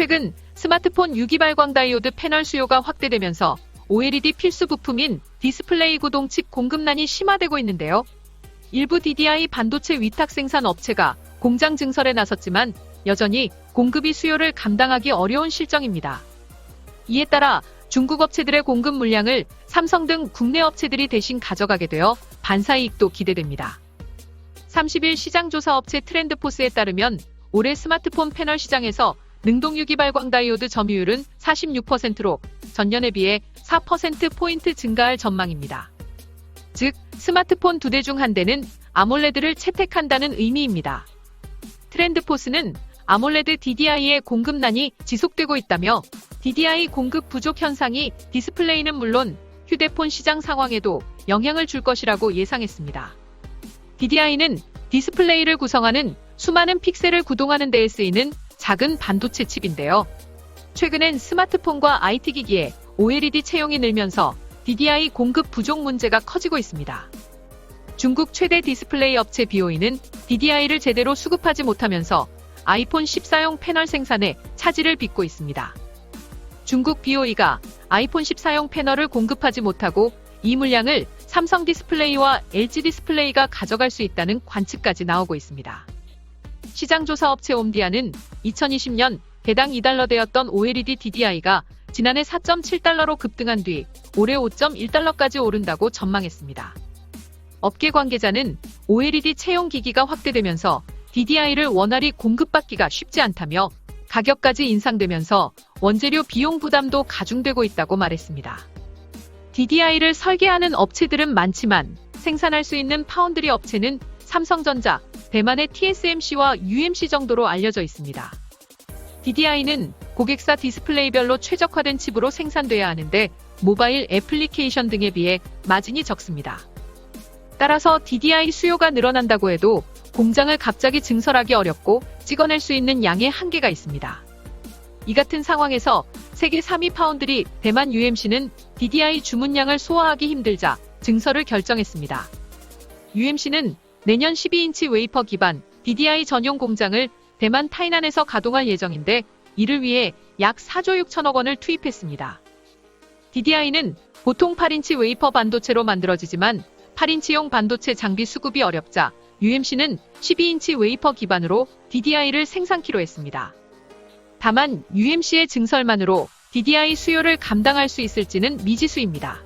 최근 스마트폰 유기발광 다이오드 패널 수요가 확대되면서 OLED 필수 부품인 디스플레이 구동 칩 공급난이 심화되고 있는데요. 일부 DDI 반도체 위탁 생산 업체가 공장 증설에 나섰지만 여전히 공급이 수요를 감당하기 어려운 실정입니다. 이에 따라 중국 업체들의 공급 물량을 삼성 등 국내 업체들이 대신 가져가게 되어 반사 이익도 기대됩니다. 30일 시장조사 업체 트렌드포스에 따르면 올해 스마트폰 패널 시장에서 능동 유기발 광 다이오드 점유율은 46%로 전년에 비해 4%포인트 증가할 전망입니다. 즉, 스마트폰 두 대 중 한 대는 아몰레드를 채택한다는 의미입니다. 트렌드포스는 아몰레드 DDI의 공급난이 지속되고 있다며 DDI 공급 부족 현상이 디스플레이는 물론 휴대폰 시장 상황에도 영향을 줄 것이라고 예상했습니다. DDI는 디스플레이를 구성하는 수많은 픽셀을 구동하는 데에 쓰이는 작은 반도체 칩인데요. 최근엔 스마트폰과 IT 기기에 OLED 채용이 늘면서 DDI 공급 부족 문제가 커지고 있습니다. 중국 최대 디스플레이 업체 비오이는 DDI를 제대로 수급하지 못하면서 아이폰 14용 패널 생산에 차질을 빚고 있습니다. 중국 비오이가 아이폰 14용 패널을 공급하지 못하고 이 물량을 삼성 디스플레이와 LG 디스플레이가 가져갈 수 있다는 관측까지 나오고 있습니다. 시장조사 업체 옴디아는 2020년 개당 2달러대였던 OLED DDI가 지난해 4.7달러로 급등한 뒤 올해 5.1달러까지 오른다고 전망했습니다. 업계 관계자는 OLED 채용 기기가 확대되면서 DDI를 원활히 공급받기가 쉽지 않다며 가격까지 인상되면서 원재료 비용 부담도 가중되고 있다고 말했습니다. DDI를 설계하는 업체들은 많지만 생산할 수 있는 파운드리 업체는 삼성전자, 대만의 TSMC와 UMC 정도로 알려져 있습니다. DDI는 고객사 디스플레이별로 최적화된 칩으로 생산돼야 하는데 모바일 애플리케이션 등에 비해 마진이 적습니다. 따라서 DDI 수요가 늘어난다고 해도 공장을 갑자기 증설하기 어렵고 찍어낼 수 있는 양의 한계가 있습니다. 이 같은 상황에서 세계 3위 파운드리 대만 UMC는 DDI 주문량을 소화하기 힘들자 증설을 결정했습니다. UMC는 내년 12인치 웨이퍼 기반 DDI 전용 공장을 대만 타이난에서 가동할 예정인데 이를 위해 약 4조 6천억 원을 투입했습니다. DDI는 보통 8인치 웨이퍼 반도체로 만들어지지만 8인치용 반도체 장비 수급이 어렵자 UMC는 12인치 웨이퍼 기반으로 DDI를 생산키로 했습니다. 다만 UMC의 증설만으로 DDI 수요를 감당할 수 있을지는 미지수입니다.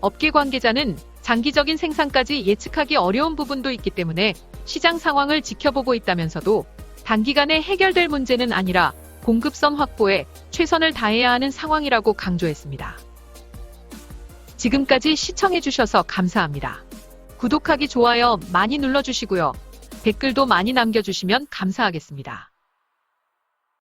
업계 관계자는 장기적인 생산까지 예측하기 어려운 부분도 있기 때문에 시장 상황을 지켜보고 있다면서도 단기간에 해결될 문제는 아니라 공급선 확보에 최선을 다해야 하는 상황이라고 강조했습니다. 지금까지 시청해주셔서 감사합니다. 구독하기, 좋아요 많이 눌러주시고요. 댓글도 많이 남겨주시면 감사하겠습니다.